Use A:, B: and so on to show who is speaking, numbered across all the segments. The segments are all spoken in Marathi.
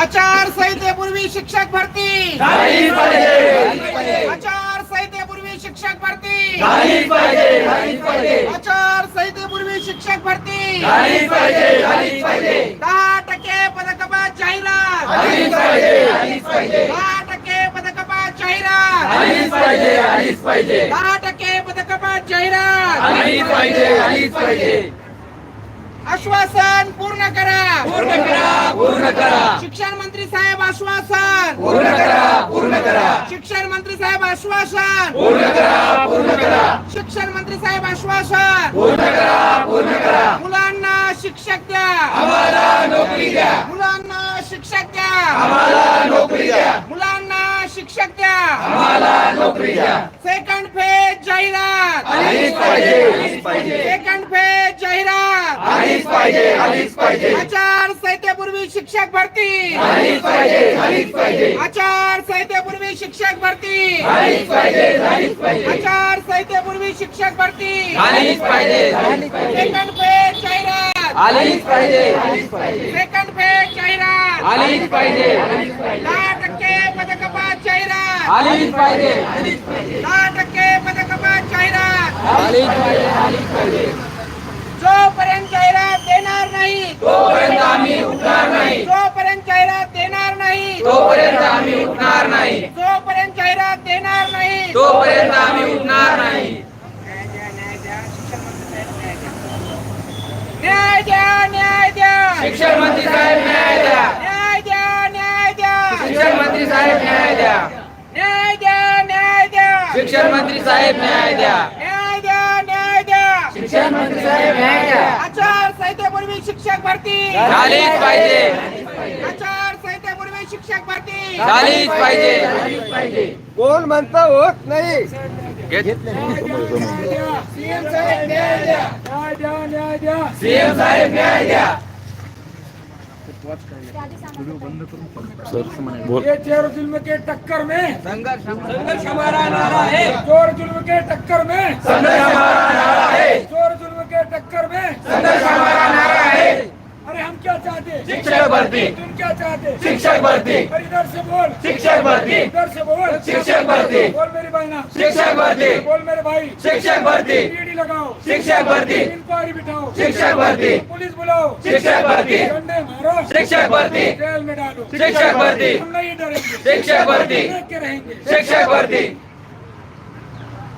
A: आचार संहितेपूर्वी शिक्षक भरती. आचार संहितेपूर्वी शिक्षक भरती.
B: झालीच पाहिजे झालीच पाहिजे.
A: आचार संहितेपूर्वी शिक्षक भरती. दहा जाहिरात.
B: झालीच पाहिजे. झालीच पाहिजे.
A: दहा टक्के पदकपात जाहिरात.
B: झालीच पाहिजे झालीच पाहिजे.
A: दहा टक्के पदकपात जाहिरात.
B: झालीच पाहिजे झालीच पाहिजे.
A: आश्वासन पूर्ण करा.
B: पूर्ण करा पूर्ण करा.
A: शिक्षण मंत्री साहेब आश्वासन.
B: पूर्ण करा पूर्ण करा.
A: शिक्षण मंत्री साहेब आश्वासन.
B: पूर्ण करा पूर्ण करा.
A: शिक्षण मंत्री साहेब आश्वासन.
B: पूर्ण करा पूर्ण करा.
A: मुलांना शिक्षक द्या.
B: आम्हाला नोकरी द्या.
A: मुलांना शिक्षक द्या.
B: आम्हाला नोकरी द्या.
A: मुलांना शिक्षक द्या.
B: आम्हाला नोकरी द्या.
A: सेकंड फेज जाहिरात.
B: आलीच पाहिजे आलीच पाहिजे.
A: सेकंड फेज जाहिरात.
B: आलीच पाहिजे आलीच पाहिजे.
A: आचार संहितेपूर्वी शिक्षक भरती.
B: आलीच पाहिजे आलीच पाहिजे.
A: आचार संहितेपूर्वी शिक्षक भरती.
B: आलीच पाहिजे झालीच पाहिजे.
A: आचार संहितेपूर्वी शिक्षक भरती.
B: आलीच पाहिजे झालीच पाहिजे.
A: सेकंड फेज जाहिरात.
B: आलीच पाहिजे.
A: सेकंड फेज जाहिरात.
B: आलीच पाहिजे.
A: दहा टक्के पदकपात जाहिरात.
B: आलीच पाहिजे.
A: दहा टक्के पदकपात जाहिरात.
B: आलीच पाहिजे आलीच पाहिजे.
A: जोपर्यंत जाहिरात देणार नाही
B: तोपर्यंत आम्ही उठणार नाही.
A: जोपर्यंत जाहिरात देणार नाही
B: तोपर्यंत आम्ही उठणार नाही.
A: जोपर्यंत जाहिरात देणार नाही
B: तोपर्यंत आम्ही उठणार नाही.
A: न्याय द्या न्याय द्या.
B: शिक्षण मंत्री साहेब न्याय द्या.
A: न्याय द्या न्याय द्या.
B: शिक्षण मंत्री साहेब न्याय द्या.
A: न्याय द्या न्याय द्या.
B: शिक्षण मंत्री साहेब न्याय द्या.
A: न्याय द्या न्याय द्या.
B: शिक्षण मंत्री साहेब न्याय द्या.
A: आचार संहितेपूर्वी शिक्षक भरती.
B: झालीच पाहिजे.
A: आचार संहितेपूर्वी शिक्षक भरती.
B: झालीच पाहिजे झालीच पाहिजे.
C: कोण म्हणता होत नाही.
A: सीएम साहेब न्याय द्या न्याय द्या न्याय द्या
B: सीएम साहेब न्याय द्या
D: ये चोर जुल्म के टक्कर में संघर्ष हमारा नारा है। चोर जुल्म के टक्कर में
B: संघर्ष हमारा नारा है।
D: चोर जुल्म के टक्कर में
B: संघर्ष हमारा नारा है।
D: अरे हम क्या चाहते हैं?
B: शिक्षक भर्ती।
D: हैं?
B: शिक्षक भर्ती
D: इधर से बोल
B: शिक्षक भर्ती
D: इधर से बोल
B: शिक्षक भर्ती
D: बोल मेरी बहना
B: शिक्षक भर्ती
D: बोल मेरे भाई
B: शिक्षक भर्ती
D: पीढ़ी लगाओ
B: शिक्षक भर्ती
D: इंक्वायरी बिठाओ
B: शिक्षक भर्ती
D: पुलिस बुलाओ
B: शिक्षक भर्ती
D: डंडे मारो
B: शिक्षक भर्ती
D: जेल में डालो
B: शिक्षक भर्ती
D: हम नहीं डरेंगे
B: शिक्षक भर्ती
D: रहेंगे
B: शिक्षक भर्ती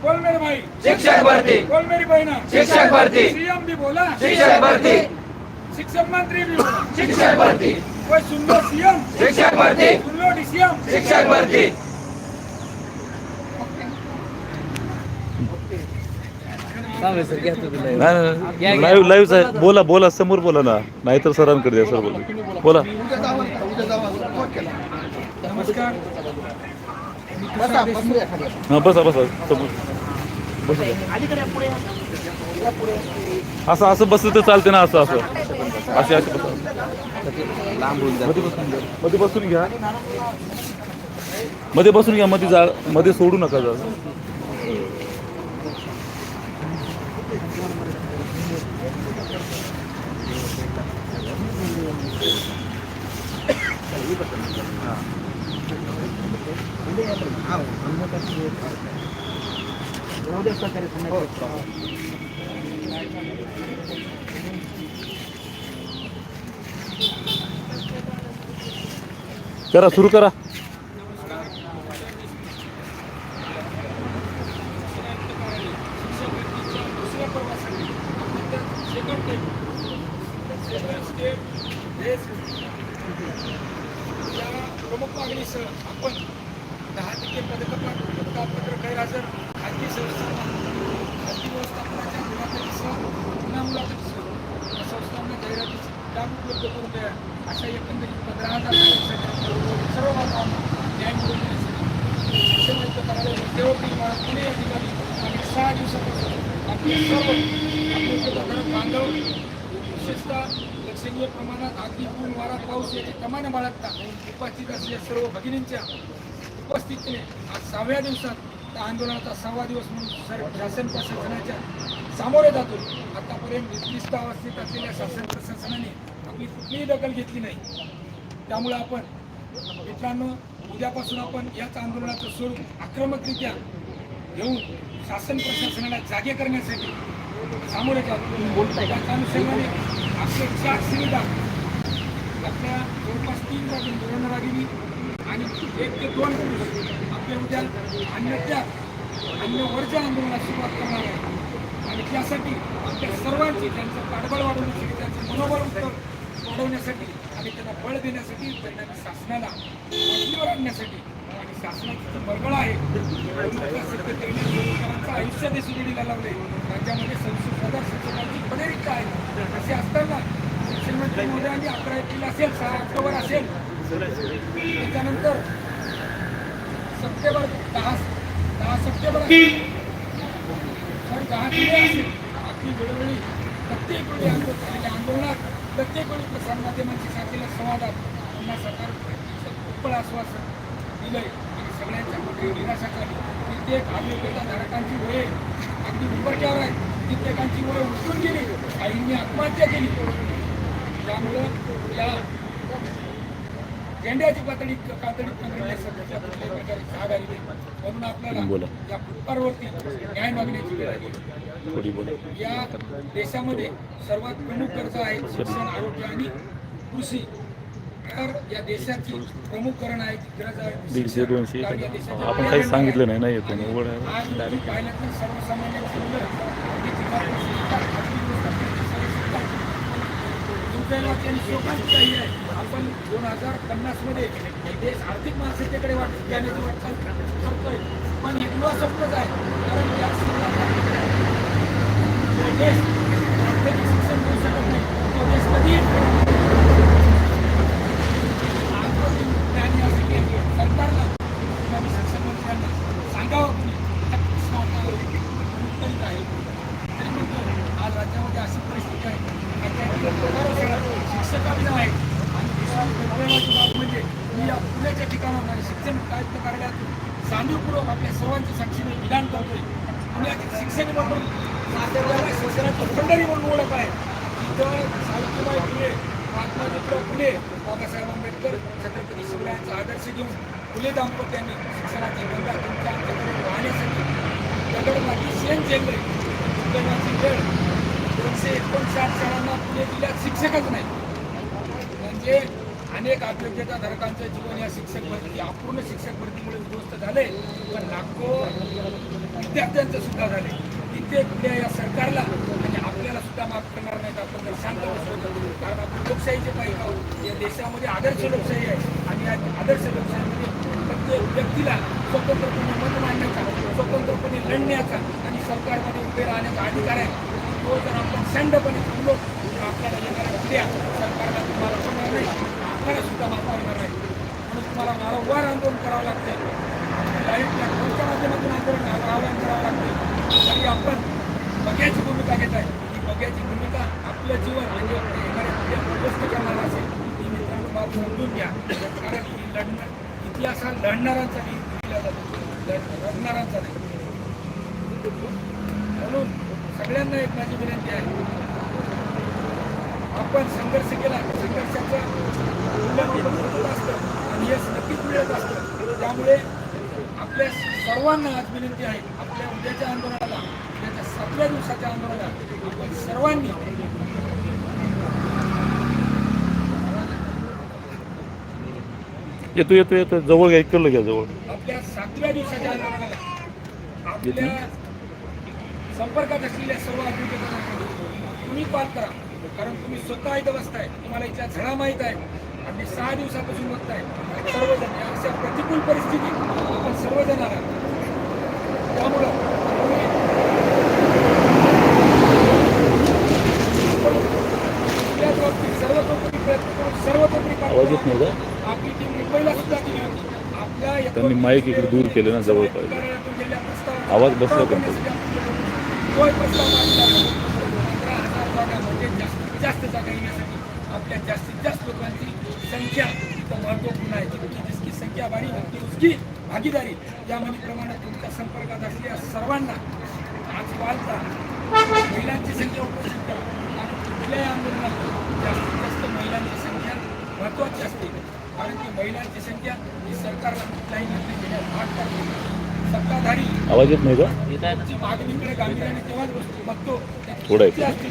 D: बोल मेरे भाई
B: शिक्षक भर्ती
D: बोल मेरी बहना
B: शिक्षक भर्ती
D: सीएम भी बोला
B: शिक्षक भर्ती
D: शिक्षक मंत्री भी बोला
B: शिक्षक भर्ती शिक्षक भर्ती. शिक्षक भर्ती.
E: लाईव्ह लाईव्ह बोला बोला समोर बोला ना. नाहीतर सरांकडे द्या सर बोला. बोला. हा बसा बसा. समोर. बसा. असं असं बसलं तर चालते ना असं असं. असे असे बसा मध्ये बसून. घ्या मध्ये बसून घ्या. मध्ये बसून घ्या मध्ये जा मध्ये सोडू नका जा करा सुरू करा.
D: या प्रमुख मागणीसह आपण दहा टक्के पदकपात पदकापत्र गैरहजर खाजगी संस्थांना खाजगी व्यवस्थापनाच्या मुलाखतीसह पुन्हा मुलाखतीसह या संस्थांना जाहिरातीची लाभ उपलब्ध करून द्या. अशा एकंदरीत पंधरा हजार सर्व बांधवांना न्याय मिळवून देण्यासाठी शिक्षण करायला उद्योगपती पुणे या ठिकाणी मागील सहा दिवसापासून आपले सर्व आपले उपयोगकारक बांधव विशेषतः लक्षणीय प्रमाणात अगदी ऊन वारा पाऊस याचे प्रमाण बाळगता उपस्थित असलेल्या सर्व भगिनींच्या उपस्थितीने आज सहाव्या दिवसात त्या आंदोलनाचा सहावा दिवस म्हणून सर शासन प्रशासनाच्या सामोरे जातो आतापर्यंत निर्दिष्ट अवस्थेत असलेल्या शासन प्रशासनाने आपली कुठलीही दखल घेतली नाही त्यामुळे आपण मित्रांनो उद्यापासून आपण याच आंदोलनाचं स्वरूप आक्रमकरित्या घेऊन शासन प्रशासनाला जागे करण्यासाठी सामोरे जातो त्याच्या अनुषंगाने आपले चार सुविधा आपल्या जवळपास तीन जागी निवडणुकागिरी आणि एक ते दोन पुरुष आपल्या उद्या अन्नत्या अन्य वर्ज आंदोलनास सुरुवात करणार आहे आणि त्यासाठी आपल्या सर्वांची त्यांचं पाठबळ वाढवण्यासाठी त्यांचं मनोबल उत्तर वाढवण्यासाठी आणि त्यांना बळ देण्यासाठी त्यांना शासनाला पाठीवर आणण्यासाठी आणि शासनाचं बळबळ आहे त्या आयुष्य देखील दिलेलं लावले. राज्यामध्ये संसद हजार शिक्षकांची पदे आहे असे असताना शिक्षण मंत्री महोदयांनी अकरा एप्रिल असेल सहा ऑक्टोबर असेल त्याच्यानंतर सप्टेंबर दहा दहा सप्टेंबर सॉरी दहा जुलै असेल वेळोवेळी प्रत्येक वेळी आंदोलन आंदोलनात प्रत्येक वेळी प्रसारमाध्यमांशी साधलेल्या संवादात पुन्हा सरकार उत्पळ आश्वासन दिलंय आणि सगळ्यांच्या मोठी निराशा झाली कित्येक आरोग्यता धारकांची वये अगदी उंबरट्यावर आहे कित्येकांची वय उचलून गेली काहींनी आत्महत्या केली त्यामुळं या झेंड्याची पातळी कातडी पकडल्या सध्याच्या कुठल्याही प्रकारे जाग आली नाही. म्हणून आपल्याला. या फुटपाथवरती न्याय मागण्याची वेळ आली आहे. या देशामध्ये सर्वात प्रमुख गरजा आहेत शिक्षण आरोग्य आणि कृषी. तर या देशाची प्रमुख करण आहे गरज आहे
E: दीडशे
D: शिक्षण.
E: दोनशे
D: कारण या देशाच्या
E: आपण काही सांगितलं नाही नाही येतो आहे.
D: पाहिलं तर आहे. आपण दोन हजार पन्नासमध्ये हे देश आर्थिक मानसिकतेकडे वाट जाण्याची वाटचाल करतोय. पण हे स्वप्नच आहे. कारण देश शिक्षण घेऊ शकत नाही तो देश कधीही असं केलं सरकारला शिक्षण मंत्र्यांना सांगावं उत्तरित आहे तरी म्हणतो आज राज्यामध्ये अशी परिस्थिती आहे राज्यातील हजारो आणि दुसरी दुर्दैवाची बाब म्हणजे मी या पुण्याच्या ठिकाणावर शिक्षण कार्यालयातून जाणीवपूर्वक आपल्या सर्वांच्या साक्षीने विधान करतोय. पुण्यातील शिक्षण म्हणून नांदेडला शिक्षणाची पंढरी म्हणून ओळख आहे. इथं सावित्रीबाई फुले महात्मा ज्योतिराव फुले बाबासाहेब आंबेडकर छत्रपती शिवरायांचा आदर्श घेऊन फुले दाम्पत्यांनी शिक्षणाची गंगा तुमच्या आमच्याकडे वाहण्यासाठी दगडमाती शेण झेलले शिक्षणाची वेळ दोनशे एकोणसाठ शाळांना पुणे जिल्ह्यात शिक्षकच नाही म्हणजे अनेक अभ्यर्थ्यता धारकांचं जीवन या शिक्षक भरती अपूर्ण शिक्षक भरतीमुळे उद्ध्वस्त झाले. पण लाखो विद्यार्थ्यांचं सुद्धा झाले. कित्येक कुठल्या या सरकारला आणि आपल्याला सुद्धा माफ करणार नाहीत. आपण जर शांत कारण आपण लोकशाहीचे पाहिजे आहोत या देशामध्ये आदर्श लोकशाही आहे. आणि या आदर्श लोकशाहीमध्ये प्रत्येक व्यक्तीला स्वतंत्रपणे मत मांडण्याचा स्वतंत्रपणे लढण्याचा आणि सरकारमध्ये उभे राहण्याचा अधिकार आहे. तो जर आपण संडपणे थांबलो तर आपल्याला येणाऱ्या उद्या सरकारला तुम्हाला होणार नाही. आपल्याला सुद्धा माफ करणार नाही म्हणून तुम्हाला वारंवार आंदोलन करावं लागतं लाईटच्या कोणत्या माध्यमातून आंदोलन आवाहन करावं लागते तरी आपण बघ्याची भूमिका घेत आहे. ही बघ्याची भूमिका आपलं जीवन म्हणजे एखाद्या करणार असेल ही मित्रांनो बाब समजून घ्या. कारण ही लढणार इतिहासात लढणारांचा नाही दिला जातो. लढणारांचा नाही. म्हणून सगळ्यांना एक माझी विनंती आहे. आपण संघर्ष केला संघर्षाचं मूल्यमापन होत असतं आणि यश नक्कीच मिळत असतं. त्यामुळे आपल्या सर्वांना आज विनंती आहे आपल्या उद्याच्या आंदोलनाला उद्याच्या सातव्या दिवसाच्या आंदोलनाला आपण सर्वांनी
E: येतो येतो येतो. जवळ घ्या इकडलं घ्या जवळ.
D: आपल्या सातव्या दिवसाच्या आंदोलनाला आपल्या संपर्कात असलेल्या सर्व अभिनेत्यांना तुम्ही कॉल करा. कारण तुम्ही स्वतः इथं बसताय तुम्हाला इथल्या झळा माहीत आहे. आणि सहा दिवसापासून बघताय. सर्वजण या अशा प्रतिकूल परिस्थितीत आपण सर्वजण आलात त्यामुळं सर्वतोपरी प्रयत्न करून सर्वतोपरी आपली टीम मुंबईला सुद्धा गेली होती आपल्या
E: त्यांनी माईक इकडे दूर केलं ना, जवळ पाहिजे. आवाज बसला
D: प्रस्ताव मांडला पंधरा हजार जागा म्हणजे जास्तीत जास्त जागा येण्यासाठी आपल्या जास्तीत जास्त लोकांची संख्या इथं महत्त्वपूर्ण आहे. जितकी जितकी संख्या वाढी तितकी उसकी भागीदारी. या प्रमाणे तुमच्या संपर्कात असलेल्या सर्वांना आज पालता महिलांची संख्या उपस्थित आणि कुठल्याही आंदोलनात जास्तीत जास्त महिलांची संख्या महत्वाची असते. कारण की महिलांची संख्या ही सरकारला कुठलाही निर्णय घेण्यास भाग पाडते सत्ताधारी
E: आवाज येत नाही का?
D: मागणीकडे गांभीर्याने तेव्हाच बघतो
E: थोडं
D: आहे आहे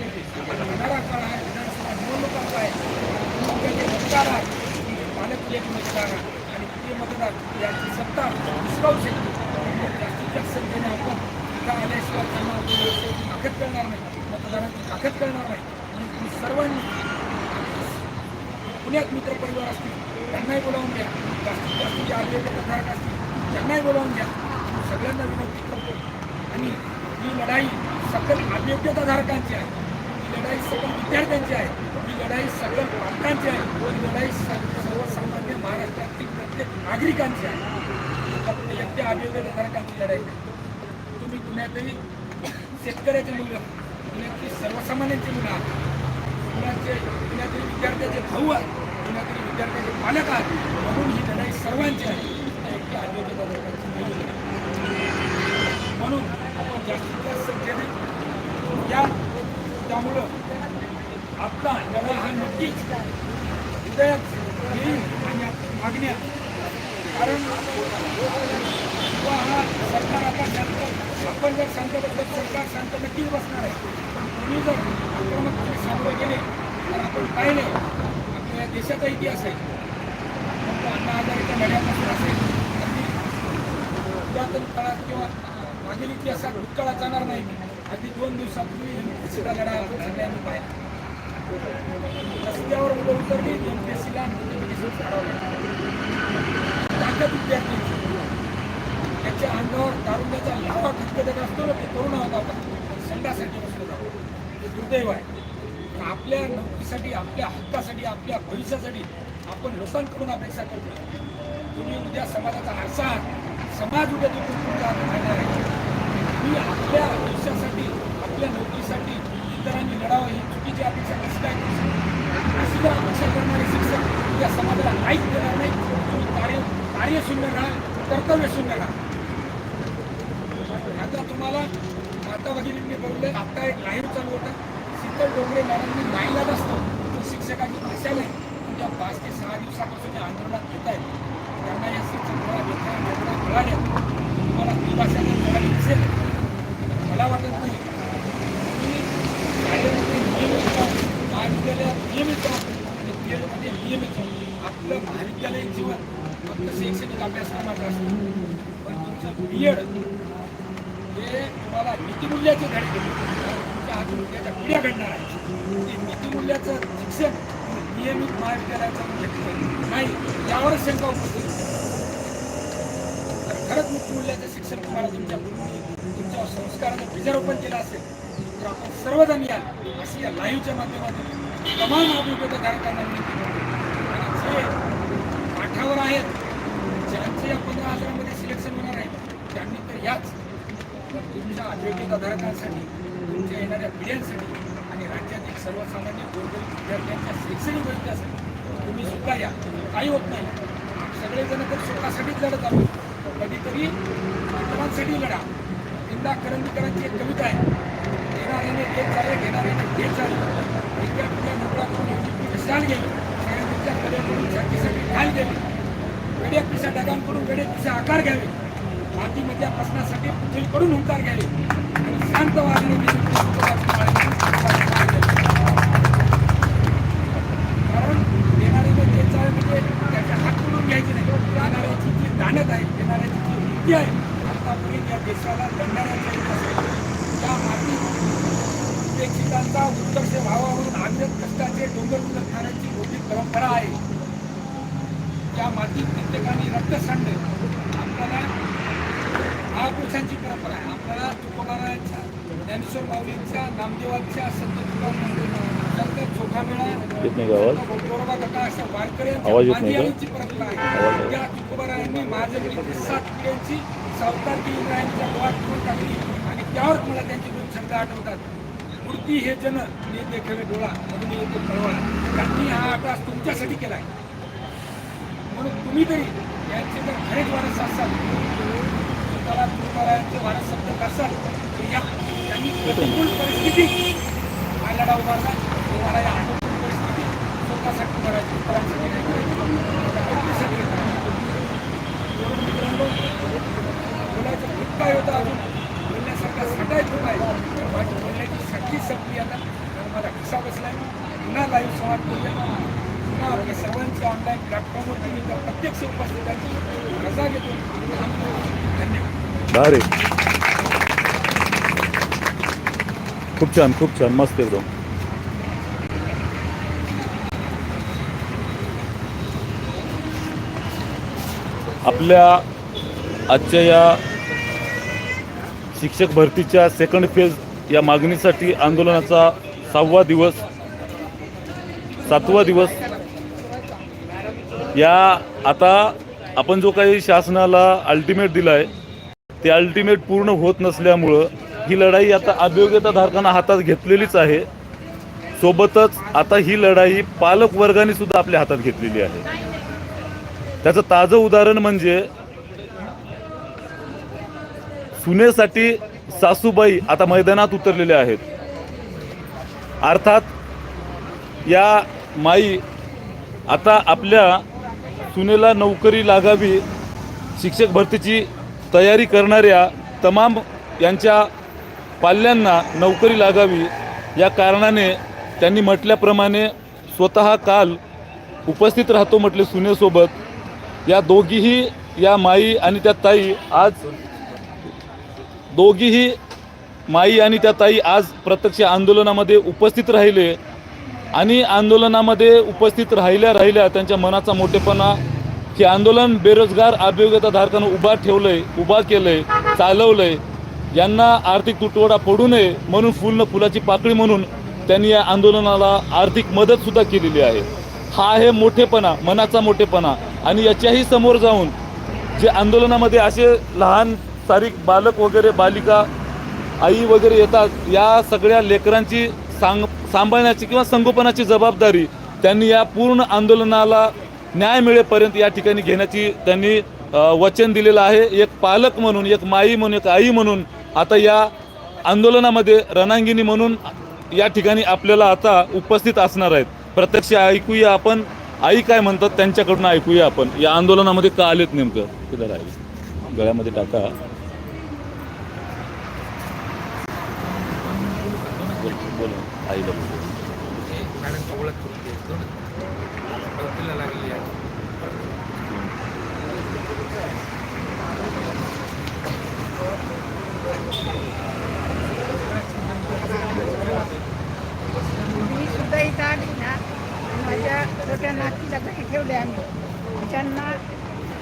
D: मतदार आहे आणि मतदार याची सत्ता विसरावू शकते जास्तीत जास्त संख्येने आपण आल्याशिवाय त्यांना ताकद करणार नाही मतदारांची ताकद करणार नाही आणि तुम्ही सर्वांनी पुण्यात मित्र परिवार असतील त्यांनाही बोलावून घ्या. जास्तीत जास्त जे आलेले असतील त्यांनाही बोलावून घ्या. सगळ्यांना विनंती करतो. आणि ही लढाई सकल अभियोग्यताधारकांची आहे. ही लढाई सकल विद्यार्थ्यांची आहे. ही लढाई सकल पालकांची आहे. ही लढाई सर्वसामान्य महाराष्ट्रातील प्रत्येक नागरिकांची आहे. एकट्या अभियोग्यताधारकांची लढाई तुम्ही पुण्यातही शेतकऱ्याचे मुलं पुण्यातली सर्वसामान्यांची मुलं आहात. पुण्याचे पुण्यातील विद्यार्थ्याचे भाऊ आहेत. पुण्यातील विद्यार्थ्याचे पालक आहेत. म्हणून ही लढाई सर्वांची आहे. एकट्या अभियोग्यताधारकांची म्हणून आपण जास्तीत जास्त संख्येने या त्यामुळं आपला लढा हा नक्कीच हृदयात येईल आणि मागण्या कारण किंवा हा सरकार आता शांत आपण जर शांत बसलं सरकार शांत नक्कीच बसणार आहे. पण कोणी जर आक्रमकपणे सामोरे गेले तर आपण पाहिले आपल्या देशाचा इतिहास आहे. फक्त अण्णा हजारेच्या लढ्यापासून असेल पुरातन काळात किंवा मागील इतिहासात भूतकाळात जाणार नाही. आधी दोन दिवसापूर्वी एमपीएससीला लढा आपण सगळ्यांनी पाहिला रस्त्यावर मुलं उतरली एमपीएससीला ताकद विद्यार्थी. त्याच्या अंगावर तारुण्याचा लावा खटकत असतो ना ते तरुण होता आपण. संघासाठी बसलो जातो. ते दुर्दैव आहे. आपल्या नोकरीसाठी आपल्या हक्कासाठी आपल्या भविष्यासाठी आपण लोकांकडून अपेक्षा करतो. तुम्ही उद्या समाजाचा आरसा समाज उद्या तुम्ही तुमचा ही तुम्ही आपल्या आयुष्यासाठी आपल्या नोकरीसाठी इतरांनी लढावं ही चुकीची अपेक्षा कशी काय करू अशी जर अपेक्षा करणारे शिक्षक या समाजाला काहीच देणार नाही तुम्ही कार्य कार्यशून्य राहा कर्तव्यशून्य राहा. आता तुम्हाला माता भगिनींनी बोलले आता एक लाईव्ह चालू होता. शीतल डोंगरे मॅडमनी नाईलाज असतो की शिक्षकाची भाषा नाही. पाच ते सहा दिवसापासून या आंदोलनात येत आहेत. त्यांना या शिक्षकाला लेखा मिळाल्या तुम्हाला ती भाषा जर मिळाली असेल तर मला वाटत नाही तुम्ही शाळेमध्ये नियमित राहा महाविद्यालयात नियमित राहा आणि बी एडमध्ये नियमित राहा आपलं महाविद्यालयीन जीवन फक्त शैक्षणिक अभ्यासक्रमाचं असतो पण तुमचं बी एड हे तुम्हाला नीतिमूल्याचे धडे तुमच्या हातून उद्याच्या पिढ्या घडणार आहे ते नीतिमूल्याचं शिक्षण नियमित महाविद्यालयाचं घेतलं नाही यावर शंका उपस्थित तर खरंच नीतिमूल्याचं शिक्षण तुम्हाला तुमच्या तुमच्या संस्काराचं बीजारोपण केलं असेल तर आपण सर्वजण या अशी या लाईव्हच्या माध्यमातून तमाम अभियोगताधारकांना विनंती करतो आणि जे पाठावर आहेत या पंधरा हजारामध्ये सिलेक्शन होणार आहे. त्यांनी तर याच तुमच्या तुमच्या अभियोग्यताधारकांसाठी तुमच्या येणाऱ्या पिढ्यांसाठी आणि राज्यातील सर्वसामान्य गोरगरीब विद्यार्थ्यांच्या शैक्षणिक भविष्यासाठी तुम्ही सुद्धा या. काही होत नाही. सगळेजण तर स्वतःसाठीच लढत आहोत. कधीतरी इतरांसाठी लढा. इंदा करंदीकरांची एक कविता आहे. येणाऱ्याने देत चालेल घेणाऱ्याने ते चाले इतक्या तुझ्या करून विशाल गेली शहराच्या कलेकडून छातीसाठी ढाल गेली वेड्या दादांकडून ढगांकडून वेडे आकार घ्यावे. मातीमधल्या प्रश्नासाठी पृथ्वीकडून हुंकार घ्यावे. आणि शांत वागणे कारण देणाऱ्याने देत चाले म्हणजे त्याच्या हातकडून घ्यायचे नाही देणाऱ्याची जी दानत आहे देणाऱ्याची जी वृत्ती आहे आतापर्यंत या देशाला लढणाऱ्यांच्या इतिहासात त्या मातीत प्रेक्षकांचा उत्कर्ष व्हावा म्हणून आग्रह कष्टाचे डोंगर उलट खाण्याची मोठी परंपरा आहे त्या मातीत कित्येकांनी रक्त सांडले आपल्याला महापुरुषांची परंपरा आहे आपल्याला तुकोबारायांच्या ज्ञानेश्वर माऊलींच्या नामदेवांच्या संत तुकाराम संत चोखामेळा
E: येत नाही का आवाज
D: गोरोबा काका अशा
E: आवाज येत नाही का?
D: वारकऱ्यांची परंपरा
E: आवाज
D: आहे
E: आहे.
D: त्या तुकोबारायांनी महाजनी सात पिढ्यांची सावकारकी इंद्रायणीच्या डोळ्यात करून टाकली आणि त्यावर मला त्यांचे दोन शब्द आठवतात. मूर्ती हे जन देखील डोळा म्हणून येतो कळवा. त्यांनी हा अभ्यास तुमच्यासाठी केला आहे म्हणून तुम्ही तरी यांचे जर खरेच वारस असाल स्वतःला तुकारायांचे वारस असाल तर या त्यांनी प्रतिकूल परिस्थिती हा लढा उभारला. तुम्हाला या म्हणून मित्रांनो, बोलायचं खूप काय होतं अजून? बोलण्यासारखा सटाय खूप आहे. माझी बोलण्याची शक्ती संपली आता. मला कसा बसला बसलाय? पुन्हा लाईव्ह संवाद करूया पुन्हा आपल्या ऑनलाईन प्लॅटफॉर्मवरती मी त्या प्रत्यक्ष उपस्थितांची रजा घेतो. धन्यवाद.
E: भारी खूप छान खूप छान. मस्त एकदम. आपल्या आजच्या या शिक्षक भरतीच्या सेकंड फेज या मागणीसाठी आंदोलनाचा सहावा दिवस सातवा दिवस. या आता आपण जो काही शासनाला अल्टिमेट दिला आहे ते अल्टिमेट पूर्ण होत नसल्यामुळं ही लढाई आता अभियोग्यता धारकांना हातात घेतलेलीच आहे. सोबतच आता ही लढाई पालक वर्गाने सुद्धा आपल्या हातात घेतलेली आहे. त्याचं ताजं उदाहरण म्हणजे सुनेसाठी सासूबाई आता मैदानात उतरलेल्या आहेत. अर्थात या माई आता आपल्या सुनेला नोकरी लागावी शिक्षक भरतीची तयारी करणाऱ्या तमाम यांच्या पाल्यांना नोकरी लागावी या कारणाने त्यांनी म्हटल्याप्रमाणे स्वतः काल उपस्थित राहतो म्हटले सुनेसोबत. या दोघीही या माई आणि त्या ताई आज दोघीही माई आणि त्या ताई आज प्रत्यक्ष आंदोलनामध्ये उपस्थित राहिले. आणि आंदोलनामध्ये उपस्थित राहिल्या राहिल्या त्यांच्या मनाचा मोठेपणा की आंदोलन बेरोजगार अभियोग्यताधारकांना उभा ठेवलंय उभा केलंय चालवलंय. यांना आर्थिक तुटवडा पडू नये म्हणून फुलनं फुलाची पाकळी म्हणून त्यांनी या आंदोलनाला आर्थिक मदतसुद्धा केलेली आहे. हा आहे मोठेपणा मनाचा मोठेपणा. आणि याच्याही समोर जाऊन जे आंदोलनामध्ये असे लहान सारीक बालक वगैरे बालिका आई वगैरे येतात या सगळ्या लेकरांची सांग सांभाळण्याची किंवा संगोपनाची जबाबदारी त्यांनी या पूर्ण आंदोलनाला न्याय मिळेपर्यंत या ठिकाणी घेण्याची त्यांनी वचन दिलेलं आहे. एक पालक म्हणून एक माई म्हणून एक आई म्हणून आता या आंदोलनामध्ये रणांगिनी म्हणून या ठिकाणी आपल्याला आता उपस्थित असणार आहेत. प्रत्यक्ष ऐकूया आपण. आई काय म्हणतात त्यांच्याकडून ऐकूया आपण. या आंदोलनामध्ये का आलेत नेमकं? तिथं राहील. गळ्यामध्ये टाका बोल बोल आईला बोल
A: मॅडमची ओळख करून द्यायचो ओळखीला लागली आहे
F: मी सुद्धा इथं आली ना माझ्या छोट्या नातीला घरी ठेवले आम्ही त्यांना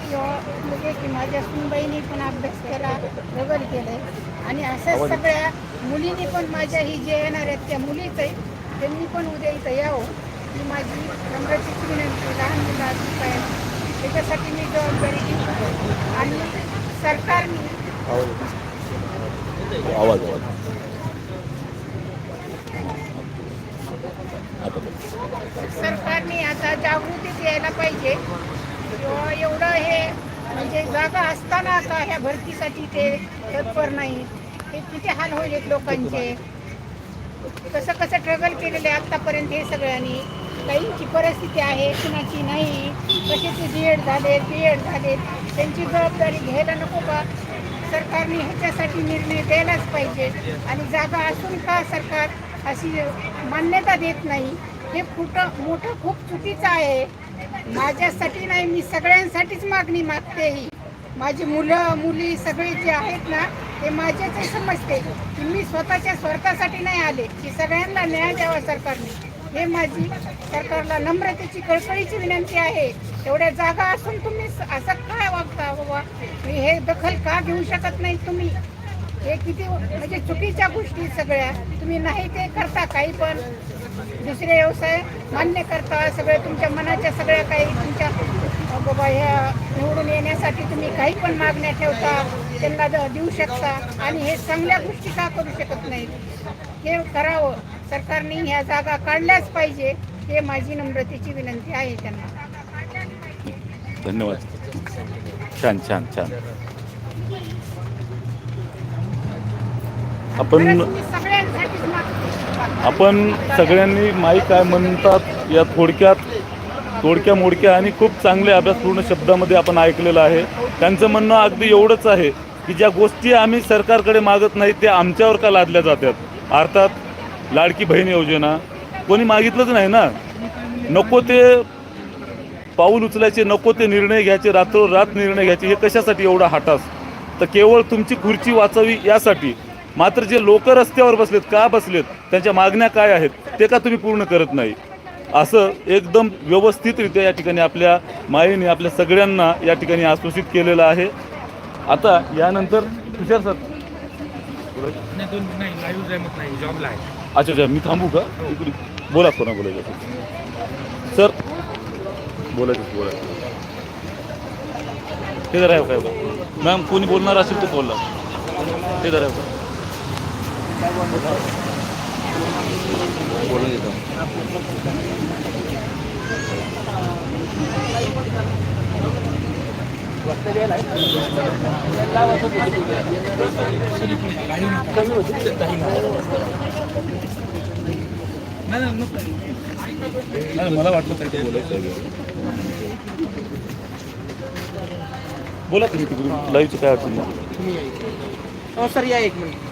F: किंवा म्हणजे की माझ्या सुनबाईनी पण अभ्यास केला रबर केलं आणि असंच सगळ्या मुलींनी पण माझ्या ही जे येणार आहेत त्या मुलीच आहे त्यांनी पण उद्या इथं यावं. ही माझी नम्रतेची विनंती लहान मुलं असली पाहिजे त्याच्यासाठी मी जबाबदारी घेतो आणि सरकारने
E: आवाज.
F: सरकारने आता जागृतीत यायला पाहिजे. एवढं हे म्हणजे जागा असताना का ह्या भरतीसाठी ते तत्पर नाही. हे किती हाल होईल लोकांचे? कसं कसं ट्रॅव्हल केलेलं आहे आत्तापर्यंत हे सगळ्यांनी? काहींची परिस्थिती आहे कुणाची नाही. कशाचे बी एड झाले बी एड झाले त्यांची जबाबदारी घ्यायला नको का? सरकारने ह्याच्यासाठी निर्णय द्यायलाच पाहिजे. आणि जागा असून का सरकार अशी मान्यता देत नाही? हे कुठं मोठं खूप चुकीचं आहे. माझ्यासाठी नाही मी सगळ्यांसाठीच मागणी मागते ही. माझी मुलं मुली सगळे जे आहेत ना ते माझ्याच समजते की मी स्वतःच्या स्वार्थासाठी नाही आले की सगळ्यांना न्याय द्यावा सरकारने. हे माझी सरकारला नम्रतेची कळकळीची विनंती आहे. एवढ्या जागा असून तुम्ही स- असं काय वागता बाबा? मी हे दखल का घेऊ शकत नाही तुम्ही? हे किती म्हणजे चुकीच्या गोष्टी सगळ्या. तुम्ही नाही ते करता काही पण. दुसरे व्यवसाय मान्य करता सगळ्या तुमच्या मनाच्या सगळ्या काही तुमच्या बाबा ह्या निवडून येण्यासाठी तुम्ही काही पण मागण्या ठेवता त्यांना देऊ शकता. आणि हे चांगल्या गोष्टी का करू शकत नाहीत हे करावं. सरकारने ह्या जागा काढल्याच पाहिजे हे माझी नम्रतेची विनंती आहे त्यांना.
E: धन्यवाद. छान छान छान. आपण आपण सगळ्यांनी माई काय म्हणतात या थोडक्यात थोडक्या मोडक्या आणि खूप चांगले अभ्यासपूर्ण शब्दामध्ये आपण ऐकलेलं आहे. त्यांचं म्हणणं अगदी एवढंच आहे की ज्या गोष्टी आम्ही सरकारकडे मागत नाही त्या आमच्यावर का लादल्या जातात? अर्थात लाडकी बहीण योजना. कोणी मागितलंच नाही ना? नको ते पाऊल उचलायचे नको ते निर्णय घ्यायचे रात्रोरात निर्णय घ्यायचे हे कशासाठी एवढा हटास तर केवळ तुमची खुर्ची वाचावी यासाठी मात्र जे लोक रस्त्यावर बसलेत का बसलेत त्यांच्या मागण्या काय आहेत ते का तुम्ही पूर्ण करत नाही? असं एकदम व्यवस्थितरित्या या ठिकाणी आपल्या माईने आपल्या सगळ्यांना या ठिकाणी आश्वासित केलेलं आहे. आता यानंतर तुषार सर. अच्छा अच्छा मी थांबू का? इकडे. बोला कोणा बोलायचं सर. बोलायचं बोला. ते जरा आहे काय मॅम कोणी बोलणार असेल तर बोला. ते जरा आहे का
A: नाही नाही नको.
E: नाही, मला वाटलं काही बोलायचं आहे. बोला तुम्ही तिकडून लाईव्हची काय अडचण नाही
C: हो सर या एक मिनिट